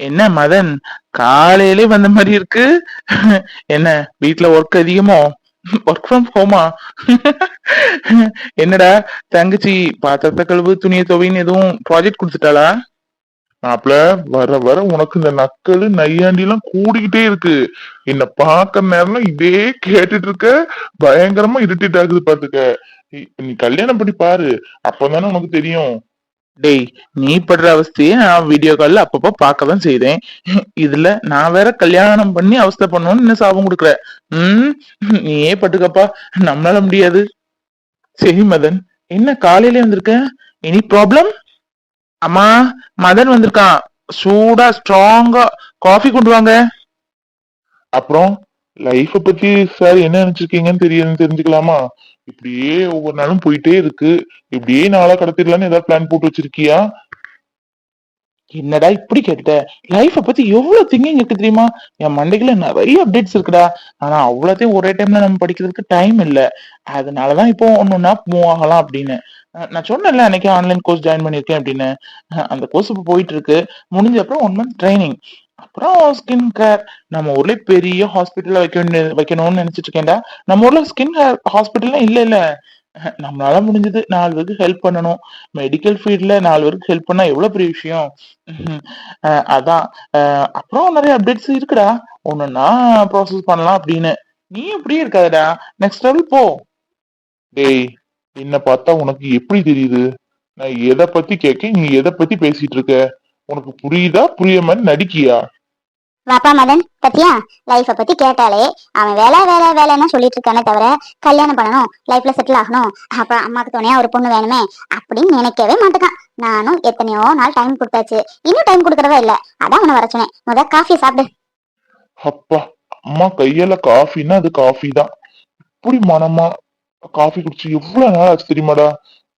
என்ன மதன்? காலையிலே வந்த மாதிரி இருக்கு. என்ன வீட்டுல ஒர்க் அதிகமோ? ஒர்க் ஃப்ரம் ஹோமா என்னடா தங்கச்சி பாத்திரத்தை கழுவு துணியை துவைன்னு எதுவும் ப்ராஜெக்ட் கொடுத்துட்டாளா? மாப்பிள வர வர உனக்கு இந்த நக்கல் நையாண்டி எல்லாம் கூடிக்கிட்டே இருக்கு. என்ன பாக்குற நேரம் இதே கேட்டுட்டு இருக்க பயங்கரமா இருட்டிட்டு ஆகுது பாத்துக்க. நீ- நீ கல்யாணம் பண்ணி பாரு. அப்பதானே உனக்கு தெரியும். டேய் நீ படுற அவஸ்தையே நான் வீடியோ கால்ல அப்பப்போ பார்க்க தான் செய்தேன். இதுல நான் வேற கல்யாணம் பண்ணி அவஸ்தை பண்ணணும்னு என்ன சாபம் கொடுக்குற? ம்? நீயே பட்டுக்கப்பா நம்மளால முடியாது. சரி மதன். என்ன காலையில வந்திருக்க? எனி ப்ராப்ளம் அம்மா மதன் வந்திருக்கான். சூடா ஸ்ட்ராங்கா காஃபி கொண்டு வாங்க. அப்புறம் லைஃப பத்தி சார் என்ன நினைச்சிருக்கீங்கன்னு தெரியும் தெரிஞ்சுக்கலாமா? இப்படியே ஒவ்வொரு நாளும் போயிட்டே இருக்கு. இப்படியே நாளா கடத்திடலான்னு ஏதாவது பிளான் போட்டு வச்சிருக்கியா? என்னடா இப்படி கேட்ட லைஃப பத்தி எவ்வளவு திங்கிங் இருக்கு தெரியுமா? என் மண்டைக்குள்ள நிறைய அப்டேட்ஸ் இருக்குடா. ஆனா அவ்வளோத்தையும் ஒரே டைம்ல நம்ம படிக்கிறதுக்கு டைம் இல்ல. அதனாலதான் இப்போ ஒன்னொன்னா மூவ் ஆகலாம் அப்படின்னு. நான் சொன்னேன்ல அன்னைக்கு ஆன்லைன் கோர்ஸ் ஜாயின் பண்ணிருக்கேன் அப்படின்னு. அந்த கோர்ஸ் இப்போ போயிட்டு இருக்கு. முடிஞ்ச அப்புறம் ஒன் மந்த் ட்ரைனிங் அப்புறம் ஸ்கின் கேர் நம்ம ஊர்ல பெரிய ஹாஸ்பிட்டல்ல வைக்க வைக்கணும்னு நினைச்சிட்டு இருக்கேன்டா. நம்ம ஊர்ல ஸ்கின் ஹாஸ்பிட்டல்லாம் இல்ல இல்ல நம்மளால முடிஞ்சது நாலு பேருக்கு ஹெல்ப் பண்ணணும். மெடிக்கல் ஃபீல்ட்ல நாலு பேருக்கு ஹெல்ப் பண்ணா எவ்வளவு பெரிய விஷயம்? அஹ் அதான். அஹ் அப்புறம் நிறைய அப்டேட்ஸ் இருக்குடா. ஒன்னொன்னா ப்ராசஸ் பண்ணலாம் அப்படின்னு. நீ இப்படியே இருக்காதடா. நெக்ஸ்ட் லெவல் போ. டேய் என்ன பார்த்தா உனக்கு எப்படி தெரியுது? நான் எதை பத்தி கேட்க நீ எதை பத்தி பேசிட்டு இருக்க? உனக்கு புரியுதா? புரிய மாதிரி நடிக்கியா? வாப்பா மதன் பத்தியா? லைஃப பத்தி கேட்டாலே அவன் வேலை வேலை வேலைன்னு சொல்லிட்டு இருக்கானே தவிர கல்யாணம் பண்ணணும் லைஃப்ல செட்டில் ஆகணும் அப்புறம் அம்மாக்கு துணையா ஒரு பொண்ணு வேணுமே அப்படின்னு நினைக்கவே மாட்டேக்கான். நானும் எத்தனையோ நாள் டைம் கொடுத்தாச்சு. இன்னும் டைம் கொடுக்கறதா இல்ல. அதான் உன வர சொன்னேன். முத காஃபி சாப்பிடு. அப்பா அம்மா கையால காஃபின்னா அது காஃபி தான். இப்படி மனமா காஃபி குடிச்சு எவ்வளவு நாள் ஆச்சு தெரியுமாடா?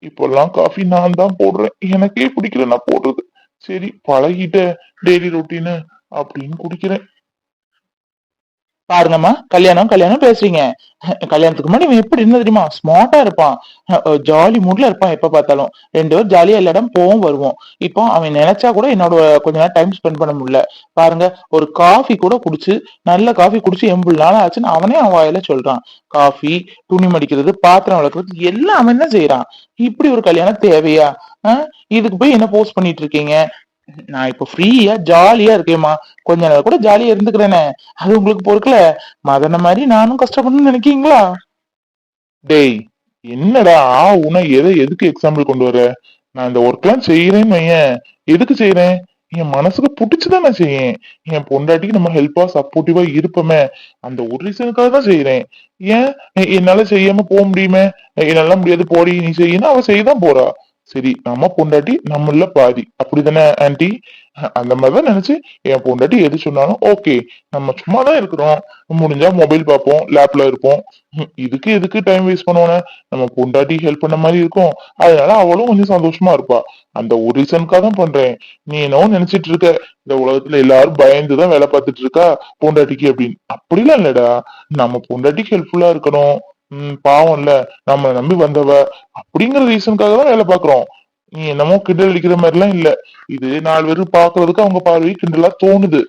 இப்பெல்லாம் காஃபி நான் தான் போடுறேன். எனக்கே பிடிக்கல நான் போடுறது. சரி பழகிட்ட டெய்லி ரொட்டீனு அப்படின்னு குடிக்கிறேன். பாருங்கம்மா கல்யாணம் கல்யாணம் பேசுறீங்க. கல்யாணத்துக்கு முன்னாடி இவன் எப்படி இருந்தா தெரியுமா? ஸ்மார்ட்டா இருப்பான். ஜாலி மூட்ல இருப்பான் எப்ப பார்த்தாலும். ரெண்டு பேரும் ஜாலியா எல்லா இடம் போவோம் வருவோம். இப்போ அவன் நினைச்சா கூட என்னோட கொஞ்ச நேரம் டைம் ஸ்பெண்ட் பண்ண முடியல. பாருங்க ஒரு காஃபி கூட குடிச்சு நல்ல காஃபி குடிச்சு எண்பது நாள் ஆச்சுன்னு அவனே அவன் வாயில சொல்றான். காஃபி துணி மடிக்கிறது பாத்திரம் வளர்க்கறது எல்லாம் அவன் தான் செய்யறான் இப்படி ஒரு கல்யாணம் தேவையா? இதுக்கு போய் என்ன போஸ்ட் பண்ணிட்டு இருக்கீங்க நான் இப்போ ஃப்ரீயா ஜாலியா இருக்கேம்மா. கொஞ்ச நேரம் கூட ஜாலியா இருந்துக்கிறேனே. அது உங்களுக்கு பொறுக்கல. மதன மாதிரி நானும் கஷ்டப்படணும்னு நினைக்கீங்களா டேய் என்னடா ஆ உன எதை எதுக்கு எக்ஸாம்பிள் கொண்டு வர? நான் இந்த ஒர்க்லாம் செய்யறேன்னு வையேன். எதுக்கு செய்யறேன் என் மனசுக்கு பிடிச்சுதான் நான் செய்யேன். என் பொண்டாட்டிக்கு நம்ம ஹெல்ப்பா சப்போர்ட்டிவா இருப்போமே. அந்த ஒரு ரீசனுக்காக தான் செய்யறேன் ஏன்? என்னால செய்யாம போக முடியுமே? என்னால முடியாது போடி நீ செய்யணும் அவ செய்யதான் போறா. சரி நம்ம பொண்டாட்டி நம்மள பாதி. அப்படிதானே ஆன்டி அந்த மாதிரிதான் நினைச்சு என் பொண்டாட்டி எது சொன்னாலும் ஓகே நம்ம சும்மா தான் இருக்கிறோம். முடிஞ்சா மொபைல் பார்ப்போம் லேப்ல இருப்போம். இதுக்கு எதுக்கு டைம் வேஸ்ட் பண்ணுவோன்னு நம்ம பொண்டாட்டி ஹெல்ப் பண்ண மாதிரி இருக்கும். அதனால அவளும் கொஞ்சம் சந்தோஷமா இருப்பா. அந்த ஒரு ரீசனுக்காக தான் பண்றேன். நீ என்னவோ நினைச்சிட்டு இருக்க. இந்த உலகத்துல எல்லாரும் பயந்துதான் வேலை பார்த்துட்டு இருக்கா பொண்டாட்டிக்கு அப்படின்னு. அப்படிலாம் இல்லடா. நம்ம பொண்டாட்டிக்கு ஹெல்ப்ஃபுல்லா இருக்கணும். உம் பாவம் இல்ல நம்ம நம்பி வந்தவ. அப்படிங்கிற ரீசனுக்காக தான் வேலை பாக்குறோம். நீ என்னமோ கிண்டல் அடிக்கிற மாதிரி எல்லாம் இல்ல. இது நாலு பேரும் பாக்குறதுக்கு அவங்க பார்வை கிண்டலா தோணுது.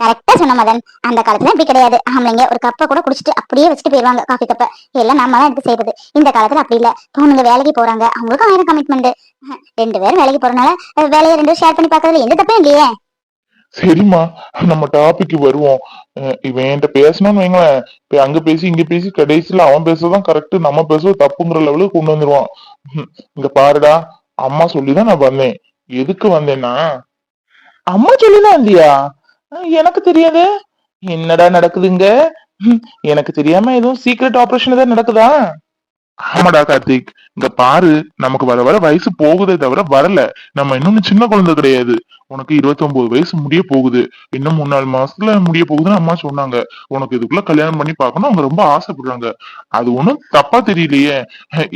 கரெக்டா சொன்ன மதன். அந்த காலத்துல இப்படி கிடையாது. ஆம்பளைங்க ஒரு கப்பை கூட குடிச்சிட்டு அப்படியே வச்சுட்டு போயிருவாங்க காஃபி கப்பை எல்லாம் நம்ம தான் எடுத்து செய்யறது. இந்த காலத்துல அப்படி இல்ல. பொண்ணுங்க வேலைக்கு போறாங்க. அவங்களுக்கும் ஆயிரம் கமிட்மெண்ட் ரெண்டு பேரும் வேலைக்கு போறதுனால வேலையை ரெண்டு ஷேர் பண்ணி பாக்குறதுல எந்த தப்பும் இல்லையே. சரிம்மா நம்ம டாபிக் வருவோம். இவன் என்கிட்ட பேசணும்னு வைங்களேன். அங்க பேசி இங்க பேசி கடைசியில அவன் பேசுறதுதான் கரெக்ட் நம்ம பேசுறது தப்புங்கிற லெவலுக்கு கொண்டு வந்துருவான். இங்க பாருடா அம்மா சொல்லிதான் நான் வந்தேன். எதுக்கு வந்தேன்னா அம்மா சொல்லிதான் வந்தியா எனக்கு தெரியாது. என்னடா நடக்குதுங்க? எனக்கு தெரியாம எதுவும் சீக்ரெட் ஆபரேஷன் ஏதாவது நடக்குதா? ஆமாடா கார்த்திக். இங்க பாரு நமக்கு வர வர வயசு போகுதே தவிர வரல. நம்ம இன்னும் சின்ன குழந்தை கிடையாது. உனக்கு 29 வயசு முடிய போகுது. இன்னும் மூணு நாலு மாசத்துல முடிய போகுதுன்னு அம்மா சொன்னாங்க. உனக்கு இதுக்குள்ள கல்யாணம் பண்ணி பார்க்கணும் அவங்க ரொம்ப ஆசைப்படுறாங்க. அது ஒண்ணும் தப்பா தெரியலையே.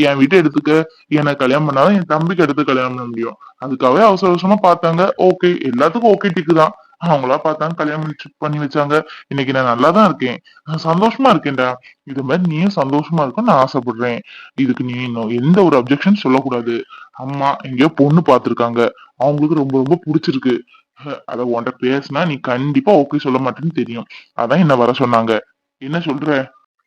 என் வீட்டை எடுத்துக்க. எனக்கு கல்யாணம் பண்ணாதான் என் தம்பிக்கு எடுத்து கல்யாணம் பண்ண முடியும். அதுக்காகவே அவசர அவசரமா பார்த்தாங்க. ஓகே எல்லாத்துக்கும் ஓகே டிக்கு தான். அவங்களா பார்த்தாங்க கல்யாணம் பண்ணி பண்ணி வச்சாங்க. இன்னைக்கு நான் நல்லா தான் இருக்கேன். நான் சந்தோஷமா இருக்கேன்டா. இது மாதிரி நீயும் சந்தோஷமா இருக்கும்னு நான் ஆசைப்படுறேன். இதுக்கு நீ இன்னும் எந்த ஒரு அப்ஜெக்ஷன் சொல்லக்கூடாது. அம்மா எங்கேயோ பொண்ணு பார்த்திருக்காங்க. அவங்களுக்கு ரொம்ப ரொம்ப பிடிச்சிருக்கு. அத உன்கிட்ட பேசினா நீ கண்டிப்பா ஓகே சொல்ல மாட்டேன்னு தெரியும். அதான் என்ன வர சொன்னாங்க. என்ன சொல்ற?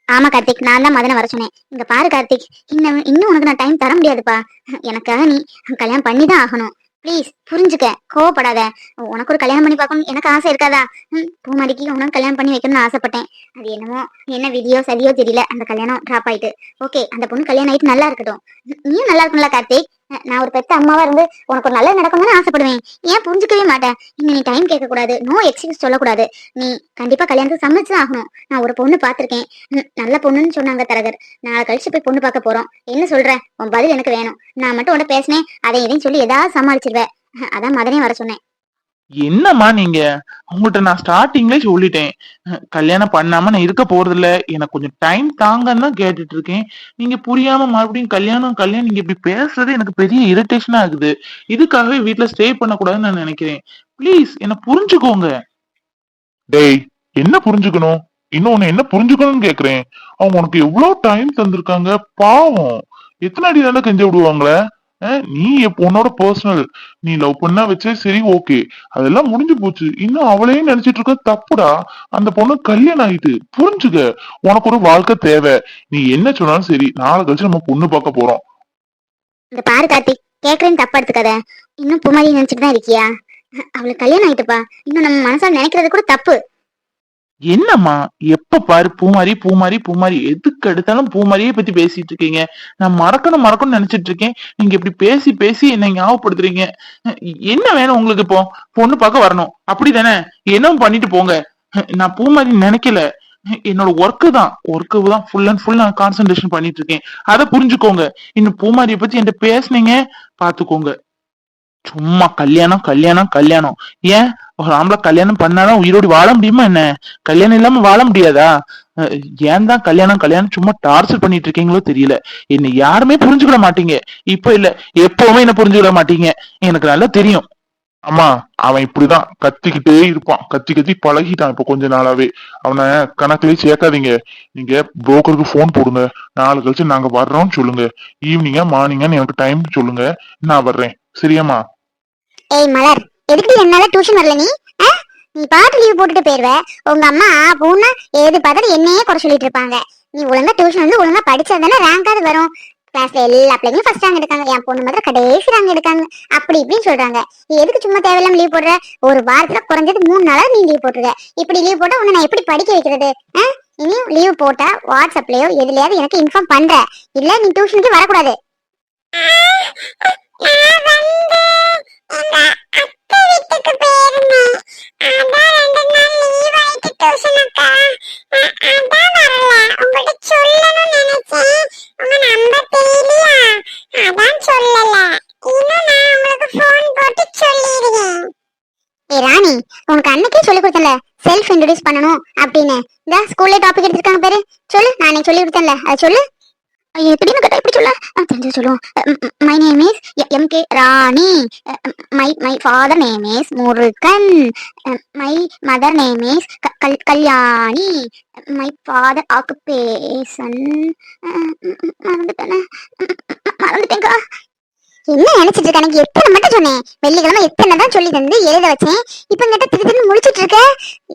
ஆமா கார்த்திக். நான் தான் மதனை வர சொன்னேன். இங்க பாரு கார்த்திக். இன்னும் இன்னும் உனக்கு நான் டைம் தர முடியாதுப்பா. எனக்காக நீ கல்யாணம் பண்ணி தான் ஆகணும். ப்ளீஸ் புரிஞ்சுக்க. கோவப்படாத. உனக்கு ஒரு கல்யாணம் பண்ணி பார்க்கணும் எனக்கு ஆசை இருக்காதா? ம், பூமாரிக்கு உனக்கு கல்யாணம் பண்ணி வைக்கணும்னு ஆசைப்பட்டேன். அது என்னமோ என்ன விதியோ சதியோ தெரியல. அந்த கல்யாணம் ட்ராப் ஆயிட்டு. ஓகே அந்த பொண்ணு கல்யாணம் ஆயிட்டு நல்லா இருக்கட்டும். நீயும் நல்லா இருக்கும்ல கார்த்திக். நான் ஒரு பெத்த அம்மாவா இருந்து உனக்கு ஒரு நல்லது நடக்கணும்னு ஆசைப்படுவேன். ஏன் புரிஞ்சுக்கவே மாட்டேன்? இன்னும் நீ டைம் கேட்க கூடாது நோ எக்ஸ்கியூஸ் சொல்லக்கூடாது. நீ கண்டிப்பா கல்யாணத்துக்கு சமைச்சு ஆகணும். நான் ஒரு பொண்ணு பாத்திருக்கேன் நல்ல பொண்ணுன்னு சொன்னாங்க தரகர். நாளை கழிச்சு போய் பொண்ணு பார்க்க போறோம். என்ன சொல்ற? உன் பதில் எனக்கு வேணும். நான் மட்டும் உன்ட பேசினேன். அதை இதையும் சொல்லி ஏதாவது சமாளிச்சிருவேன். அதான் மதனே வர சொன்னேன். என்னம்மா நீங்க? உங்கள்கிட்ட நான் ஸ்டார்டிங்லேயே சொல்லிட்டேன். கல்யாணம் பண்ணாம நான் இருக்க போறது இல்ல எனக்கு கொஞ்சம் டைம் தாங்கன்னு தான் கேட்டுட்டு இருக்கேன் நீங்க புரியாம மறுபடியும் கல்யாணம் கல்யாணம் நீங்க இப்படி பேசுறது எனக்கு பெரிய இரிட்டேஷனா இருக்குது. இதுக்காகவே வீட்டுல ஸ்டே பண்ணக்கூடாதுன்னு நான் நினைக்கிறேன். ப்ளீஸ் என்ன புரிஞ்சுக்கோங்க. டேய் என்ன புரிஞ்சுக்கணும்? இன்னும் என்ன புரிஞ்சுக்கணும்னு கேக்குறேன். அவங்க உனக்கு எவ்வளவு டைம் தந்திருக்காங்க? பாவம். எத்தனை அடி தானே கெஞ்ச விடுவாங்களே? நீ உன்னோட பர்சனல் நீ லவ் பண்ணா வச்சே சரி ஓகே அதெல்லாம் முடிஞ்சு போச்சு. இன்னும் அவளையும் நினைச்சிட்டு இருக்க தப்புடா. அந்த பொண்ணு கல்யாணம் ஆயிட்டு. புரிஞ்சுக்க. உனக்கு ஒரு வாழ்க்கை தேவை. நீ என்ன சொன்னாலும் சரி நாளை கழிச்சு நம்ம பொண்ணு பார்க்க போறோம். இந்த பாரு கார்த்திக் கேக்குறேன்னு தப்பா எடுத்துக்காத. இன்னும் புமாரி நினைச்சிட்டு தான் இருக்கியா? அவளுக்கு கல்யாணம் ஆயிட்டுப்பா. இன்னும் நம்ம மனசால நினைக்கிறது கூட தப்பு. என்னம்மா எப்ப பாரு பூமாரி பூமாரி பூமாரி எதுக்கு எடுத்தாலும் பூமாரியே பத்தி பேசிட்டு இருக்கீங்க. நான் மறக்கணும் மறக்கணும்னு நினைச்சிட்டு இருக்கேன். நீங்க இப்படி பேசி பேசி என்னை ஞாபகப்படுத்துறீங்க. என்ன வேணும் உங்களுக்கு இப்போ? பொண்ணு பார்க்க வரணும். அப்படிதானே என்னவும் பண்ணிட்டு போங்க. நான் பூமாரி நினைக்கல. என்னோட ஒர்க்கு தான். ஒர்க்கு தான் ஃபுல் அண்ட் ஃபுல் நான் கான்சென்ட்ரேஷன் பண்ணிட்டு இருக்கேன். அதை புரிஞ்சுக்கோங்க. இன்னும் பூமாரியை பத்தி என்கிட்ட பேசுனீங்க பாத்துக்கோங்க சும்மா கல்யாணம் கல்யாணம் கல்யாணம். ஏன்? ஒரு ஆம்பளை கல்யாணம் பண்ணாதான் உயிரோடு வாழ முடியுமா என்ன? கல்யாணம் இல்லாம வாழ முடியாதா? ஏன் தான் கல்யாணம் கல்யாணம் சும்மா டார்ச்சர் பண்ணிட்டு இருக்கீங்களோ தெரியல. என்ன யாருமே புரிஞ்சுக்கிட மாட்டீங்க. இப்ப இல்ல எப்பவுமே என்ன புரிஞ்சுக்கிட மாட்டீங்க. எனக்கு நல்லா தெரியும். அம்மா அவன் இப்படிதான் கத்திக்கிட்டே இருப்பான். கத்தி கத்தி பழகிட்டான் இப்ப கொஞ்ச நாளாவே. அவனை கணக்குலயே சேர்க்காதீங்க. நீங்க புரோக்கருக்கு ஃபோன் போடுங்க. நாலு கழிச்சு நாங்க வர்றோம்னு சொல்லுங்க. ஈவினிங்கா மார்னிங்கான்னு எனக்கு டைம் சொல்லுங்க. நான் வர்றேன். சரியாம்மா. ஏய் மலர் எதுக்கு என்னால டியூஷன் வரல நீ? நீ பாட்டு லீவ் போட்டுட்டு போயிருவ. உங்க அம்மா பூனா ஏது பார்த்தாலும் என்னையே குறை சொல்லிட்டு இருப்பாங்க. நீ ஒழுங்கா டியூஷன் வந்து ஒழுங்கா படிச்சா தானே ரேங்காவது வரும். கிளாஸ்ல எல்லா பிள்ளைங்களும் ஃபர்ஸ்ட் ரேங்க் எடுக்காங்க. என் பொண்ணு மாத்திரம் கடைசி ரேங்க் எடுக்காங்க. அப்படி இப்படின்னு சொல்றாங்க. நீ எதுக்கு சும்மா தேவையில்லாம லீவ் போடுற? ஒரு வாரத்துல குறைஞ்சது மூணு நாளா நீ லீவ் போட்டுருக்க இப்படி லீவ் போட்டா உன்னை நான் எப்படி படிக்க வைக்கிறது? இனியும் லீவ் போட்டா வாட்ஸ்அப்லயோ எதுலயாவது எனக்கு இன்ஃபார்ம் பண்ற. இல்ல நீ டியூஷனுக்கு வரக்கூடாது. ராணி உனக்கு அன்னைக்கே சொல்லி கொடுத்தல செல்ஃப் இன்ட்ரோடியூஸ் பண்ணணும் அப்படின்னு. இந்த ஸ்கூல்ல டாபிக் எடுத்திருக்காங்க பாரு. சொல்லு நானே சொல்லி கொடுத்தேன்ல. அதை சொல்லு. ஐயோ, எப்படின்னு கேட்டா எப்படி சொல்ல? தெரிஞ்சு சொல்லுவோம். My name is M K Rani. My my father name is Murugan. My mother name is Kalyani. My father occupation மறந்துட்டேன். மறந்துட்டேங்க என்ன நினைச்சிட்டு இருக்க எனக்கு எத்தனை மட்டும் சொன்னேன். வெள்ளிக்கிழமை எத்தனை தான் சொல்லி தந்து எழுத வச்சேன். இப்ப இந்த திரு திரு முடிச்சிட்டு இருக்க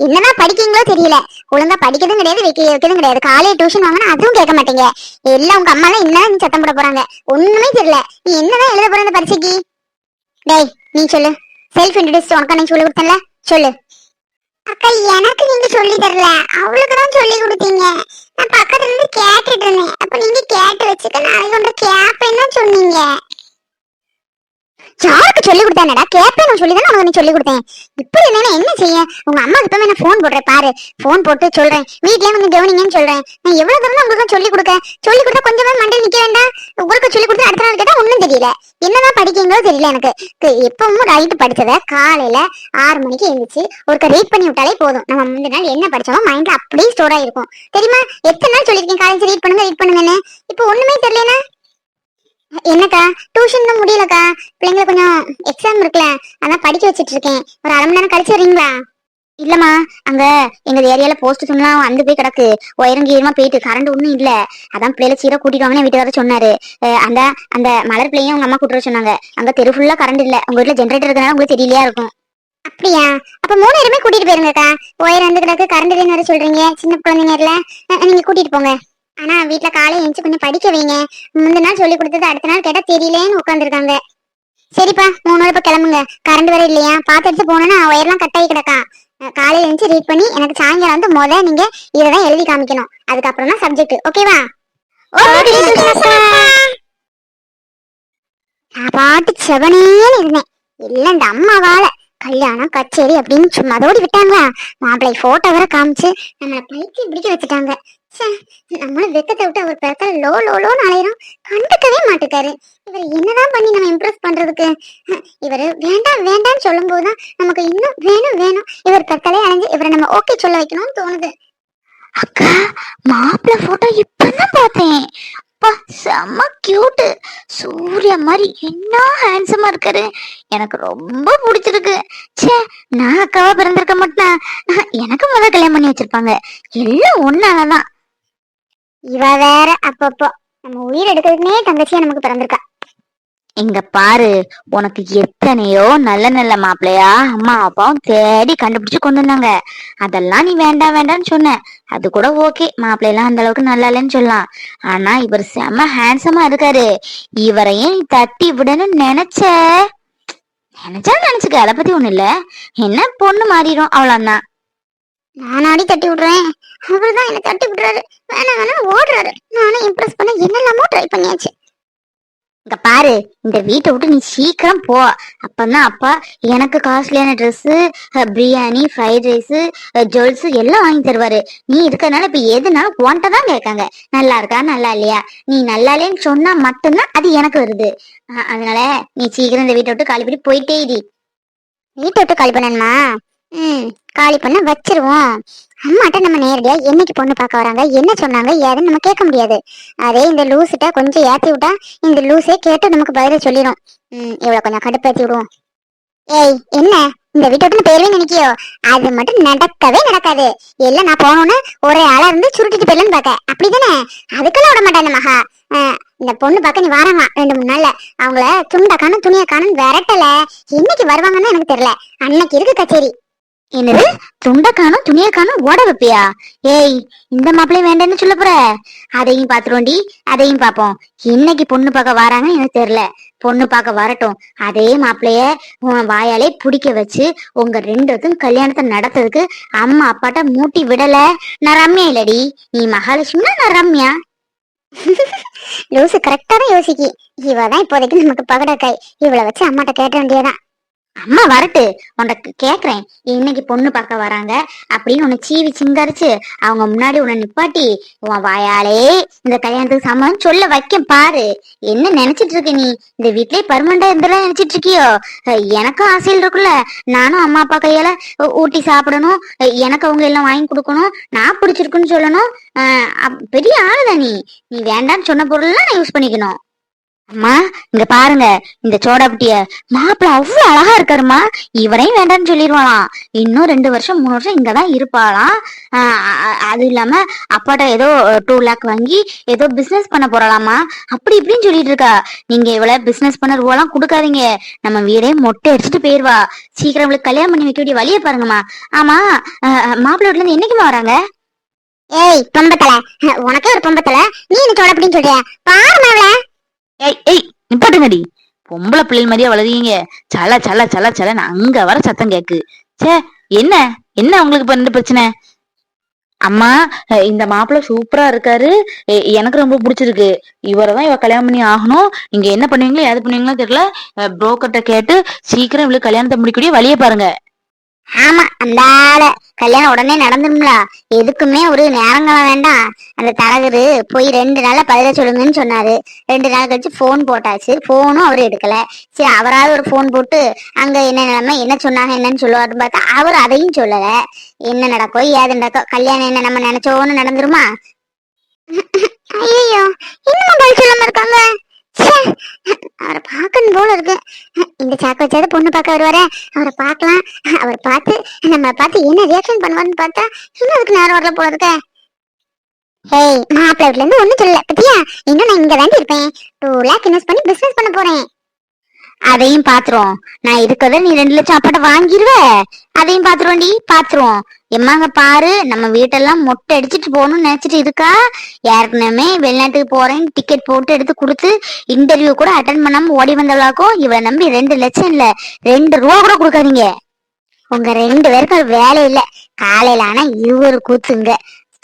என்னதான் படிக்கீங்களோ தெரியல. ஒழுங்கா படிக்கிறதும் கிடையாது வைக்க வைக்கிறதும் கிடையாது. காலையில டியூஷன் வாங்கினா அதுவும் கேட்க மாட்டீங்க. எல்லாம் உங்க அம்மா எல்லாம் என்ன நீ சத்தம் போட போறாங்க. ஒண்ணுமே தெரியல. நீ என்னதான் எழுத போற இந்த பரீட்சைக்கு? டேய் நீ சொல்லு. செல்ஃப் இன்ட்ரடியூஸ் உனக்கு நீ சொல்லி கொடுத்தல சொல்லு. அக்கா எனக்கு நீங்க சொல்லி தரல. அவளுக்கு தான் சொல்லி கொடுத்தீங்க. நான் பக்கத்துல இருந்து கேட்டுட்டு இருந்தேன். அப்ப நீங்க கேட்டு வச்சுக்க நாளைக்கு ஒன்று கேப்பேன்னு சொன்னீங்க. யாருக்கு சொல்லி கொடுத்தானடா கேப்பேன் சொல்லி தானே உனக்கு நீ சொல்லி கொடுத்தேன் இப்படி இல்லைன்னா என்ன செய்ய? உங்க அம்மா இப்ப நான் ஃபோன் போடுறேன் பாரு. ஃபோன் போட்டு சொல்றேன். வீட்லயே வந்து கவனிங்கன்னு சொல்றேன். நான் எவ்வளவு தூரம் உங்களுக்கு சொல்லி கொடுக்க சொல்லி கொடுத்தா கொஞ்சமே மண்டல் நிக்க வேண்டாம். உங்களுக்கு சொல்லி கொடுத்து அடுத்த நாள் கேட்டா ஒண்ணும் தெரியல. என்னதான் படிக்கீங்களோ தெரியல எனக்கு. எப்பவும் ரைட்டு படிச்சத காலையில ஆறு மணிக்கு எழுந்துச்சு ஒருக்க ரீட் பண்ணி விட்டாலே போதும். நம்ம முந்தின நாள் என்ன படிச்சோமோ மைண்ட்ல அப்படியே ஸ்டோர் ஆயிருக்கும். தெரியுமா? எத்தனை நாள் சொல்லியிருக்கேன் காலேஜ் ரீட் பண்ணுங்க ரீட் பண்ணுங்கன்னு. இப்போ ஒண்ணுமே தெரியலனா என்னக்கா? டியூஷன் தான் முடியலக்கா. பிள்ளைங்களுக்கு கொஞ்சம் எக்ஸாம் இருக்குல்ல அதான் படிக்க வச்சிட்டு இருக்கேன் ஒரு அரை மணி நேரம் கழிச்சு வரீங்களா? இல்லம்மா அங்க எங்க ஏரியால போஸ்ட் சொன்னா வந்து போய் கிடக்கு. உயரம் கீரமா போயிட்டு கரண்ட் ஒன்றும் இல்ல. அதான் பிள்ளைல சீரா கூட்டிட்டு வாங்கன்னு வீட்டுக்காரர் சொன்னாரு. அந்த அந்த மலர் பிள்ளையும் உங்க அம்மா கூட்டுற சொன்னாங்க. அங்க தெரு ஃபுல்லா கரண்ட் இல்ல. உங்க வீட்டுல ஜென்ரேட்டர் இருக்கனால உங்களுக்கு தெரியலையா இருக்கும். அப்படியா? அப்ப மூணு பேருமே கூட்டிட்டு போயிருங்கக்கா. ஒயர் வந்து கிடக்கு கரண்ட் இல்லைன்னு வர சொல்றீங்க. சின்ன குழந்தைங்க இல்ல. நீங்க கூட்டிட்டு போங்க. ஆனா வீட்ல காலை எழுந்து கொஞ்சம் படிக்க வைங்க. முந்தின நாள் சொல்லி கொடுத்தது அடுத்த நாள் கேட்டா தெரியலேன்னு உட்காந்துருக்காங்க சரிப்பா மூணு இப்ப கிளம்புங்க. கரண்ட் வேற இல்லையா? பார்த்து எடுத்து போனோன்னா ஒயர்லாம் கட் ஆகி கிடக்கா. காலையில எழுந்து ரீட் பண்ணி எனக்கு சாயங்காலம் வந்து முத நீங்க இததான் எழுதி காமிக்கணும். அதுக்கப்புறம் தான் சப்ஜெக்ட் ஓகேவா நான் பாட்டு செவனேன்னு இருந்தேன். இல்ல இந்த அம்மாவால. கல்யாணம் கச்சேரி அப்படின்னு சும்மா அதோடி விட்டாங்களா? மாப்பிள்ளை போட்டோ வர காமிச்சு நம்மள பைத்தியம் பிடிக்க வச்சுட்டாங்க. நம்ம வெக்கத்தை விட்டு அவர் பிறத்த லோ லோ லோன்னு அலையிறோம். கண்டுக்கவே மாட்டுக்காரு. இவர் என்னதான் பண்ணி நம்ம இம்ப்ரெஸ் பண்றதுக்கு? இவர் வேண்டாம் வேண்டாம்னு சொல்லும் போதுதான் நமக்கு இன்னும் வேணும் வேணும். இவர் பிறத்தலே அலைஞ்சு இவரை நம்ம ஓகே சொல்ல வைக்கணும்னு தோணுது. அக்கா மாப்பிள்ளை போட்டோ இப்பதான் பார்த்தேன். அப்பா செம்ம கியூட்டு சூர்யா மாதிரி என்ன ஹேண்ட்ஸமா இருக்காரு. எனக்கு ரொம்ப பிடிச்சிருக்கு. ச்சே நான் அக்காவா பிறந்திருக்க மாட்டேன்? எனக்கு முதல் கல்யாணம் பண்ணி வச்சிருப்பாங்க. எல்லாம் ஒன்னாலதான். இவ வேற அப்பப்போ நம்ம உயிர் எடுக்கிறதுனே தங்கச்சியா நமக்கு பிறந்திருக்கா. இங்க பாரு உனக்கு எத்தனையோ நல்ல நல்ல மாப்பிள்ளையா அம்மா அப்பாவும் தேடி கண்டுபிடிச்சு கொண்டு வந்தாங்க. அதெல்லாம் நீ வேண்டாம் வேண்டாம்னு சொன்ன. அது கூட ஓகே மாப்பிள்ளையெல்லாம் அந்த அளவுக்கு நல்லா இல்லைன்னு சொல்லலாம். ஆனா இவர் செம ஹேண்ட்ஸமா இருக்காரு. இவரையும் நீ தட்டி விடணும்னு நினைச்ச? நினைச்சா நினைச்சுக்க அதை பத்தி ஒண்ணு இல்ல. என்ன பொண்ணு மாறிடும் அவ்வளவுதான். நானாடி தட்டி விடுறேன். அவர்தான் என்னை தட்டி விடுறாரு. வேணாம் வேணாம் ஓடுறாரு. நானும் இம்ப்ரெஸ் பண்ண என்னெல்லாமோ ட்ரை பண்ணியாச்சு. இங்க பாரு இந்த வீட்டை விட்டு நீ சீக்கிரம் போ. அப்பதான் அப்பா எனக்கு காஸ்ட்லியான dress biryani fried rice jewels எல்லாம் வாங்கி தருவாரு. நீ இருக்கிறதுனால இப்ப எதுனாலும் உன்கிட்ட தான் கேட்காங்க. நல்லா இருக்கா நல்லா இல்லையா? நீ நல்லா இல்லைன்னு சொன்னா மட்டும்தான் அது எனக்கு வருது. அதனால நீ சீக்கிரம் இந்த வீட்டை விட்டு காலி பண்ணி போயிட்டே இடி வீட்டை விட்டு காலி பண்ணணுமா? ம். காலி பண்ண வச்சிருவோம். அம்மாட்ட நம்ம நேரடியா என்னைக்கு பொண்ணு பார்க்க வராங்க என்ன சொன்னாங்க ஏதுன்னு நம்ம கேட்க முடியாது. அதே இந்த லூசிட்ட கொஞ்சம் ஏத்தி விட்டா இந்த லூஸே கேட்டு நமக்கு பதில சொல்லிடும் ம் இவ்வளவு கொஞ்சம் கடுப்பேத்தி விடுவோம். ஏய் என்ன? இந்த வீட்டை விட்டு பேரவே நினைக்கியோ அது மட்டும் நடக்கவே நடக்காது. எல்லாம் நான் போனோன்னு ஒரே ஆளா இருந்து சுருட்டிட்டு போயிடலன்னு பார்க்க அப்படிதானே? அதுக்கெல்லாம் விட மாட்டேன் இந்த மகா இந்த பொண்ணு பார்க்க நீ வராங்க ரெண்டு மூணு நாள்ல. அவங்கள துண்டக்கானும் துணியக்கானும் துணியை விரட்டல. என்னைக்கு வருவாங்கன்னு எனக்கு தெரியல. அன்னைக்கு இருக்கு கச்சேரி? என்னது? துண்டக்கானும் துணியக்கானும் துணியை ஓட வைப்பியா? ஏய் இந்த மாப்பிள்ளையும் வேண்டாம்னு சொல்ல போற? அதையும் பாத்துருவோண்டி அதையும் பாப்போம் இன்னைக்கு பொண்ணு பார்க்க வராங்கன்னு எனக்கு தெரியல. பொண்ணு பார்க்க வரட்டும். அதே மாப்பிளைய உன் வாயாலே பிடிக்க வச்சு உங்க ரெண்டுக்கும் கல்யாணத்தை நடத்துறதுக்கு அம்மா அப்பாட்ட மூட்டி விடல. நான் ரம்யா இல்லடி. நீ மகாலட்சுமினா நான் ரம்யா? லூசு கரெக்டா தான் யோசிக்கி. இவதான் இப்போதைக்கு நமக்கு பகடக்காய். இவளை வச்சு அம்மாட்ட கேட்ட வேண்டியதான் அம்மா வரட்டு உனக்கு கேக்குறேன். இன்னைக்கு பொண்ணு பார்க்க வராங்க அப்படின்னு உன்னை சீவி சிங்கரிச்சு அவங்க முன்னாடி உன்னை நிப்பாட்டி உன் வாயாலே இந்த கல்யாணத்துக்கு சமம் சொல்ல வைக்க பாரு. என்ன நினைச்சிட்டு இருக்க நீ? இந்த வீட்லயே பர்மனண்டா இருந்தெல்லாம் நினைச்சிட்டு இருக்கியோ? எனக்கும் ஆசையில் இருக்குல்ல. நானும் அம்மா அப்பா கையால ஊட்டி சாப்பிடணும். எனக்கு அவங்க எல்லாம் வாங்கி கொடுக்கணும். நான் பிடிச்சிருக்குன்னு சொல்லணும். அஹ் அப்- பெரிய ஆளுதான் நீ. நீ வேண்டாம்னு சொன்ன பொருள்லாம் நான் யூஸ் பண்ணிக்கணும். அம்மா இங்க பாருங்க இந்த சோடாபுட்டிய. மாப்பிள்ள அவ்வளவு அழகா இருக்காருமா இவரையும் வேண்டாம்னு சொல்லிடுவாளாம் இன்னும் ரெண்டு வருஷம் மூணு வருஷம் இங்கதான் இருப்பாளாம். ஆஹ் அது இல்லாம அப்பாட்ட ஏதோ டூ லேக் வாங்கி ஏதோ பிசினஸ் பண்ண போறாளாமா அப்படி இப்படின்னு சொல்லிட்டு இருக்கா. நீங்க இவ்வளவு பிசினஸ் பண்ண ரூபாலாம் கொடுக்காதீங்க. நம்ம வீடே மொட்டை அடிச்சுட்டு போயிருவா. சீக்கிரம் இவளுக்கு கல்யாணம் பண்ணி வைக்க வேண்டிய வழியை பாருங்கம்மா. ஆமா மாப்பிள்ளை வீட்டுல இருந்து என்னைக்குமா வராங்க? ஏய் பொம்பத்தல. உனக்கே ஒரு பொம்பத்தல. நீ என்ன அப்படின்னு சொல்றியா? பாரு ஏய் ஏய் நிப்பாட்டுங்கடி. பொம்பளை பிள்ளைகள் மாதிரியா வளருவீங்க சல சல சல சலன்னு அங்க வர சத்தம் கேக்கு. ச்சே என்ன? என்ன உங்களுக்கு இப்ப ரெண்டு பிரச்சனை? அம்மா இந்த மாப்பிள்ள சூப்பரா இருக்காரு. எனக்கு ரொம்ப பிடிச்சிருக்கு. இவரை தான் இவ கல்யாணம் பண்ணி ஆகணும். நீங்க என்ன பண்ணுவீங்களோ ஏது பண்ணுவீங்களோ தெரியல. புரோக்கர்கிட்ட கேட்டு சீக்கிரம் இவளுக்கு கல்யாணத்தை முடிக்கக்கூடிய வழியை பாருங்க. ஆமா அந்த ஆள கல்யாணம் உடனே நடந்துடும்ல எதுக்குமே ஒரு நேரங்கள வேண்டாம். அந்த தரகரு போய் ரெண்டு நாள்ல பதில சொல்லுங்கன்னு சொன்னாரு. ரெண்டு நாள் கழிச்சு போன் போட்டாச்சு. போனும் அவரு எடுக்கல. சரி அவராவது ஒரு போன் போட்டு அங்க என்ன நிலைமை என்ன சொன்னாங்க என்னன்னு சொல்லுவாருன்னு பார்த்தா அவர் அதையும் சொல்லல. என்ன நடக்கோ ஏது நடக்கோ கல்யாணம் என்ன நம்ம நினைச்சோன்னு நடந்துருமா? ஐயோ இன்னும் பதில் சொல்லாம இருக்காங்க. அவரை பார்க்கணும் போல இருக்கு. இந்த சாக்கு வச்சாத பொண்ணு பார்க்க வருவாரு. அவரை பார்க்கலாம். அவர் பார்த்து நம்ம பார்த்து என்ன ரியாக்ஷன் பண்ணுவாருன்னு பார்த்தா இன்னும் அதுக்கு நேரம் வரல போல இருக்க. ஹேய் மாப்பிள்ள வீட்ல இருந்து ஒண்ணும் சொல்லல. பத்தியா? இன்னும் நான் இங்க தாண்டி இருப்பேன். டூ லேக் இன்வெஸ்ட் பண்ணி பிசினஸ் பண்ண போறேன். அதையும் பாத்துருவோம். நான் இருக்கிறத நீ ரெண்டு லட்சம் அப்பாட்ட வாங்கிருவ. அதையும் பாத்துருவோம்டி பாத்துருவோம். எம்மாங்க பாரு நம்ம வீட்டெல்லாம் மொட்டை அடிச்சிட்டு போகணும்னு நினைச்சிட்டு இருக்கா? ஏற்கனவே வெளிநாட்டுக்கு போறேன் டிக்கெட் போட்டு எடுத்து கொடுத்து இன்டர்வியூ கூட அட்டன் பண்ணாம ஓடி வந்தவளாக்கும் இவளை நம்பி ரெண்டு லட்சம் இல்ல ரெண்டு ரூபா கூட கொடுக்காதீங்க. உங்க ரெண்டு பேருக்கும் வேலை இல்ல. காலையில ஆனா இருவர் கூத்துங்க.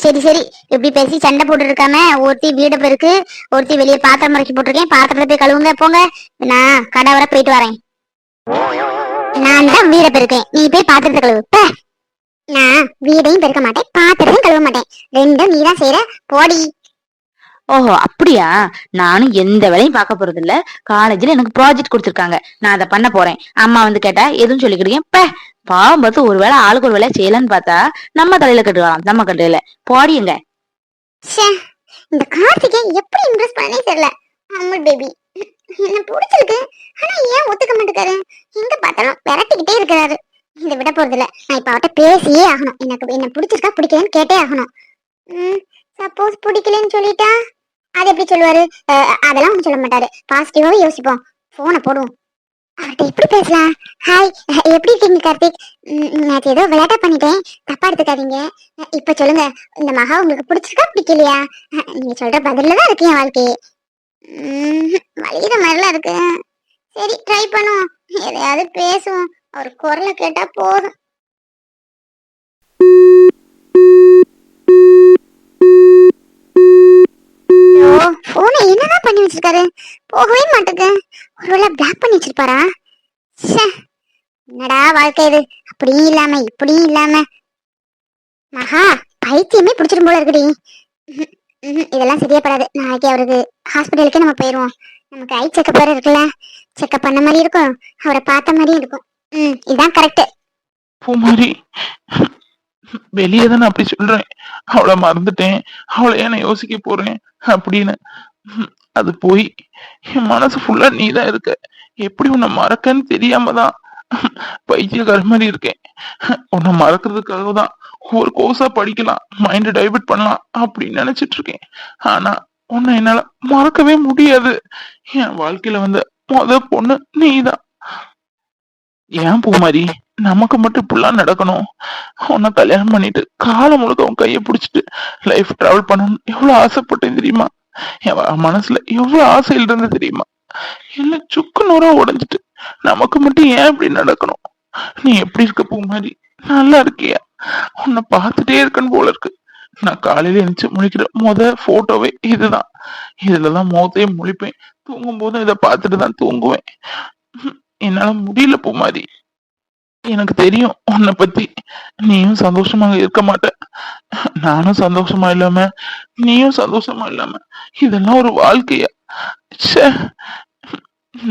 சரி சரி. இப்படி பேசி சண்டை போட்டு இருக்காம ஒருத்தி வீடு பெருக்கு ஒருத்தி வெளியே பாத்திரம் மறைச்சு போட்டிருக்கேன். பாத்திரத்தை போய் கழுவுங்க போங்க. நான் கடை வர போயிட்டு வரேன். நான் தான் வீட பெருக்கேன். நீ போய் பாத்திரத்தை கழுவு. நான் வீடையும் பெருக்க மாட்டேன் பாத்திரத்தையும் கழுவ மாட்டேன். ரெண்டும் நீ தான் செய்யற போடி. ஓஹோ அப்படியா? நானும் எந்த வேலையும் பார்க்க போறது இல்ல காலேஜ்ல எனக்கு ப்ராஜெக்ட் கொடுத்துருக்காங்க. நான் அதை பண்ண போறேன். அம்மா வந்து கேட்டா எதுவும் சொல்லிக்கிட்டீங்க பாவம் பார்த்து ஒரு வேளை ஆளுக்கு ஒரு வேலை செய்யலன்னு பார்த்தா நம்ம தலையில கட்டுவாங்க நம்ம கட்டுல போடியுங்க ச்சே இந்த கார்த்திகை எப்படி இம்ப்ரெஸ் பண்ணனே தெரியல. அம்மல் பேபி என்ன பிடிச்சிருக்கு. ஆனா ஏன் ஒத்துக்க மாட்டேக்காரு எங்க பார்த்தாலும் விரட்டிக்கிட்டே இருக்கிறாரு. இதை விட போறது இல்ல நான் இப்ப அவட்ட பேசியே ஆகணும். எனக்கு என்ன பிடிச்சிருக்கா பிடிக்கலன்னு கேட்டே ஆகணும். சப்போஸ் பிடிக்கலன்னு சொல்லிட்டா? அது எப்படி சொல்லுவாரு? அதெல்லாம் ஒன்றும் சொல்ல மாட்டாரு. பாசிட்டிவாவே யோசிப்போம். போனை போடுவோம். அவர்கிட்ட எப்படி பேசலாம். ஹாய் எப்படி இருக்கீங்க கார்த்திக்? நேற்று ஏதோ விளையாட்டா பண்ணிட்டேன். தப்பா எடுத்துக்காதீங்க. இப்ப சொல்லுங்க இந்த மகா உங்களுக்கு பிடிச்சிருக்கா பிடிக்கலையா? நீங்க சொல்ற பதில்ல தான் இருக்கு என் வாழ்க்கையே. உம், மாதிரிலாம் இருக்கு. சரி ட்ரை பண்ணுவோம். எதையாவது பேசுவோம். அவர் குரலை கேட்டா போதும். போனை என்னதான் பண்ணி வச்சிருக்காரு? போகவே மாட்டேங்க. ஒருவேளை பிளாக் பண்ணி வச்சிருப்பாரா? என்னடா வாழ்க்கை இது? அப்படியும் இல்லாம இப்படியும் இல்லாம. மகா பைத்தியமே பிடிச்சிரும் போல இருக்குடி. இதெல்லாம் சரியா படாது நாளைக்கு அவருக்கு ஹாஸ்பிட்டலுக்கே நம்ம போயிடுவோம் நமக்கு ஐ செக்கப் வேற இருக்குல்ல. செக்கப் பண்ண மாதிரி இருக்கும். அவரை பார்த்த மாதிரியும் இருக்கும். ம் இதுதான் கரெக்ட் பூமாரி வெளியே தான் அப்படி சொல்றேன். அவளை மறந்துட்டேன். அவளை ஏன் நான் யோசிக்க போறேன்? அப்படின்னு. அது போய் என் மனசு ஃபுல்லா நீ தான் இருக்க. எப்படி உன்னை மறக்கன்னு தெரியாம தான் பைத்தியக்கார மாதிரி இருக்கேன். உன்னை மறக்கிறதுக்காக தான் ஒரு கோர்ஸா படிக்கலாம் மைண்ட் டைவர்ட் பண்ணலாம் அப்படின்னு நினைச்சிட்டு இருக்கேன். ஆனா உன்னை என்னால மறக்கவே முடியாது. என் வாழ்க்கையில வந்த முத பொண்ணு நீதான். ஏன் பூமாரி? நமக்கு மட்டும் இப்படிலாம் நடக்கணும். உன்னை கல்யாணம் பண்ணிட்டு காலம் முழுக்க உன் கையை பிடிச்சிட்டு லைஃப் டிராவல் பண்ணணும்னு எவ்வளவு ஆசைப்பட்டேன் தெரியுமா? என் மனசுல எவ்வளவு ஆசையில் இருந்து தெரியுமா? எல்லாம் சுக்கு நூறா உடைஞ்சிட்டு நமக்கு மட்டும் ஏன் இப்படி நடக்கணும்? நீ எப்படி இருக்க பூமாரி நல்லா இருக்கியா? உன்னை பார்த்துட்டே இருக்கன்னு போல இருக்கு. நான் காலையில எழுந்துச்சு முழிக்கிற முத போட்டோவே இதுதான். இதுலதான் முகத்தையே முழிப்பேன். தூங்கும் போதும் இதை பார்த்துட்டு தான் தூங்குவேன் என்னால முடியல பூமாரி எனக்கு தெரியும் உன்னை பத்தி. நீயும் சந்தோஷமாக இருக்க மாட்ட. நானும் சந்தோஷமா இல்லாம நீயும் சந்தோஷமா இல்லாம இதெல்லாம் ஒரு வாழ்க்கையா?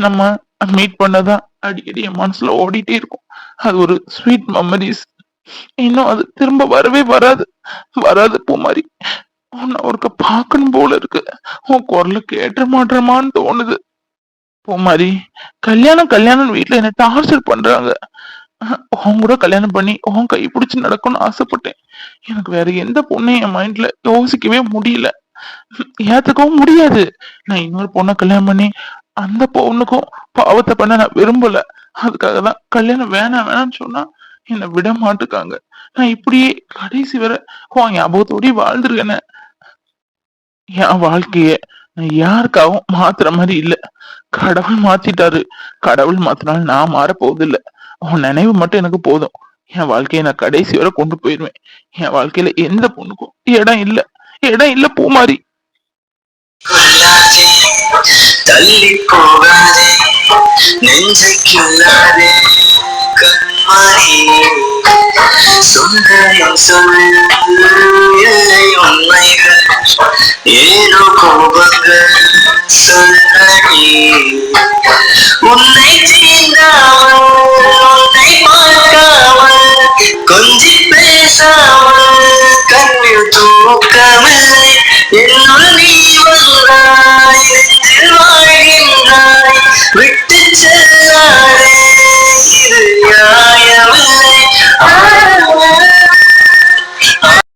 நம்ம மீட் பண்ணதான் அடிக்கடி என் மனசுல ஓடிட்டே இருக்கும். அது ஒரு ஸ்வீட் மெமரிஸ் இன்னும் அது திரும்ப வரவே வராது. வராது பூமாரி. உன்னை ஒருக்க பார்க்கணும் போல இருக்கு. உன் குரலை கேட்ட மாட்டேமான்னு தோணுது. பூமாரி கல்யாணம் கல்யாணம் வீட்டுல என்ன டார்ச்சர் பண்றாங்க? உன் கூட கல்யாணம் பண்ணி உன் கை பிடிச்சி நடக்கணும்னு ஆசைப்பட்டேன். எனக்கு வேற எந்த பொண்ணையும் என் மைண்ட்ல யோசிக்கவே முடியல. ஏத்துக்கவும் முடியாது. நான் இன்னொரு பொண்ணை கல்யாணம் பண்ணி அந்த பொண்ணுக்கும் பாவத்தை பண்ண நான் விரும்பல. அதுக்காக தான் கல்யாணம் வேணாம் வேணாம்னு சொன்னா என்னை விட மாட்டுக்காங்க. நான் இப்படியே கடைசி வரை உன் ஞாபகத்தோடய வாழ்ந்துருக்கேன. என் வாழ்க்கைய நான் யாருக்காகவும் மாத்துற மாதிரி இல்ல. கடவுள் மாத்திட்டாரு. கடவுள் மாத்தினாலும் நான் மாற போவதில்ல உன் நினைவு மட்டும் எனக்கு போதும். என் வாழ்க்கையை நான் கடைசி வரை கொண்டு போயிருவேன். என் வாழ்க்கையில எந்த பொண்ணுக்கும் இடம் இல்ல. இடம் இல்ல பூமாரி. தள்ளி போகாதே நெஞ்சை கண்மணி சொன்னதும் சொல்லவும் இல்லை உண்மைகள் ஏதோ கோபங்கள் சொல்லி உன்னை தீண்டாமல் உன்னை பார்க்காமல் கொஞ்சி பேசாமல் கண்ணில் தூக்கமில்லை என்னுள் நீ வந்தாய் வாழ்கின்றாய் விட்டு செல்ல